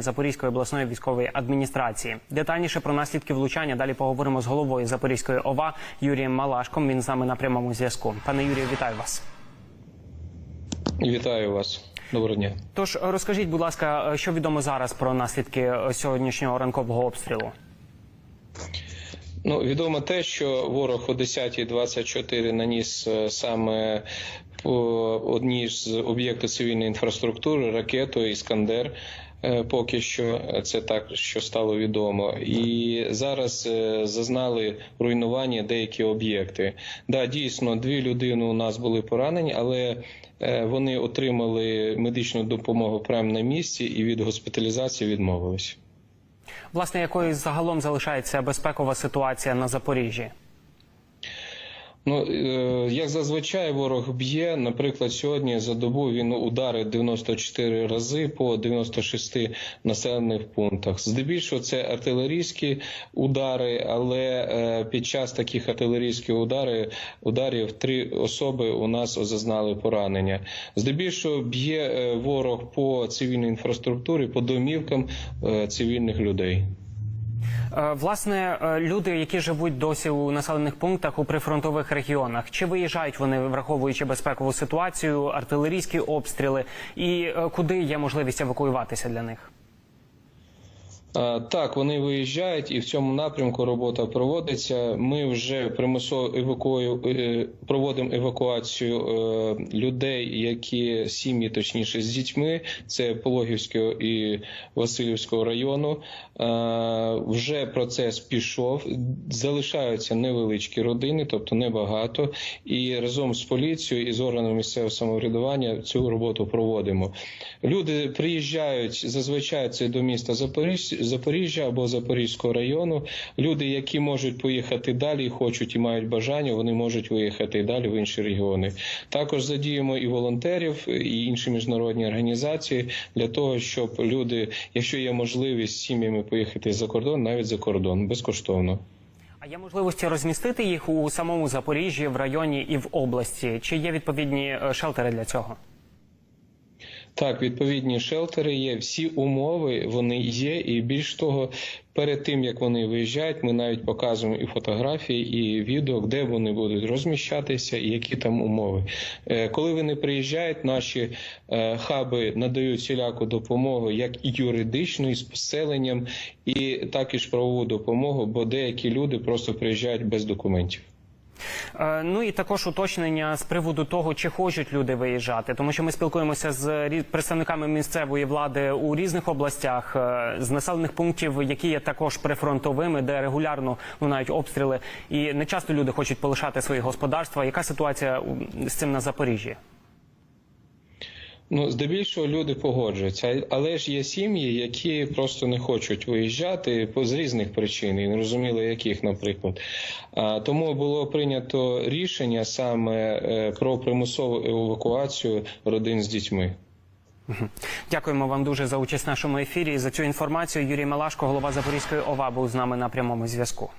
Запорізької обласної військової адміністрації. Детальніше про наслідки влучання далі поговоримо з головою Запорізької ОВА Юрієм Малашком. Він з нами на прямому зв'язку. Пане Юрію, вітаю вас. Вітаю вас. Доброго дня. Тож розкажіть, будь ласка, що відомо зараз про наслідки сьогоднішнього ранкового обстрілу? Ну, відомо те, що ворог о 10.24 наніс е, саме по одній з об'єктів цивільної інфраструктури ракету Іскандер. Е, Поки що це так, що стало відомо, і зараз е, зазнали руйнування деякі об'єкти. Да, дійсно, дві людини у нас були поранені, але е, вони отримали медичну допомогу прямо на місці і від госпіталізації відмовились. Власне, якою загалом залишається безпекова ситуація на Запоріжжі? Ну е, як зазвичай ворог б'є. Наприклад, сьогодні за добу він ударив 94 рази по 96 населених пунктах. Здебільшого це артилерійські удари, але е, під час таких артилерійських ударів ударів три особи у нас зазнали поранення. Здебільшого б'є е, ворог по цивільній інфраструктурі, по домівкам цивільних людей. Е, Власне, е, люди, які живуть досі у населених пунктах у прифронтових регіонах, чи виїжджають вони, враховуючи безпекову ситуацію, артилерійські обстріли, і е, куди є можливість евакуюватися для них? Так, вони виїжджають, і в цьому напрямку робота проводиться. Ми вже примусово евакую е, проводимо евакуацію е, людей, які сім'ї, точніше, з дітьми. Це Пологівського і Васильівського району. Вже процес пішов. Залишаються невеличкі родини, тобто небагато. І разом з поліцією і з органами місцевого самоврядування цю роботу проводимо. Люди приїжджають зазвичай це до міста Запоріжжя. Запоріжжя або Запорізького району. Люди, які можуть поїхати далі, хочуть і мають бажання, вони можуть виїхати далі в інші регіони. Також задіємо і волонтерів, і інші міжнародні організації для того, щоб люди, якщо є можливість з сім'ями поїхати за кордон, навіть за кордон безкоштовно. А є можливості розмістити їх у самому Запоріжжі, в районі і в області? Чи є відповідні е, шелтери для цього? Так, відповідні шелтери є, всі умови вони є, і більш того, перед тим як вони виїжджають, ми навіть показуємо і фотографії, і відео, де вони будуть розміщатися, і які там умови. Е, Коли вони приїжджають, наші е, хаби надають всіляку допомогу, як і юридичну, і з поселенням, і також правову допомогу, бо деякі люди просто приїжджають без документів. Е, Ну і також уточнення з приводу того, чи хочуть люди виїжджати, тому що ми спілкуємося з представниками місцевої влади у різних областях, е, з населених пунктів, які є також прифронтовими, де регулярно лунають обстріли, і не часто люди хочуть полишати свої господарства. Яка ситуація з цим на Запоріжжі? Ну, здебільшого люди погоджуються, але ж є сім'ї, які просто не хочуть виїжджати з різних причин, і не розуміли, яких, наприклад. Тому було прийнято рішення саме е, про примусову евакуацію родин з дітьми. Дякуємо вам дуже за участь в нашому ефірі за цю інформацію. Юрій Малашко, голова Запорізької ОВА, був з нами на прямому зв'язку.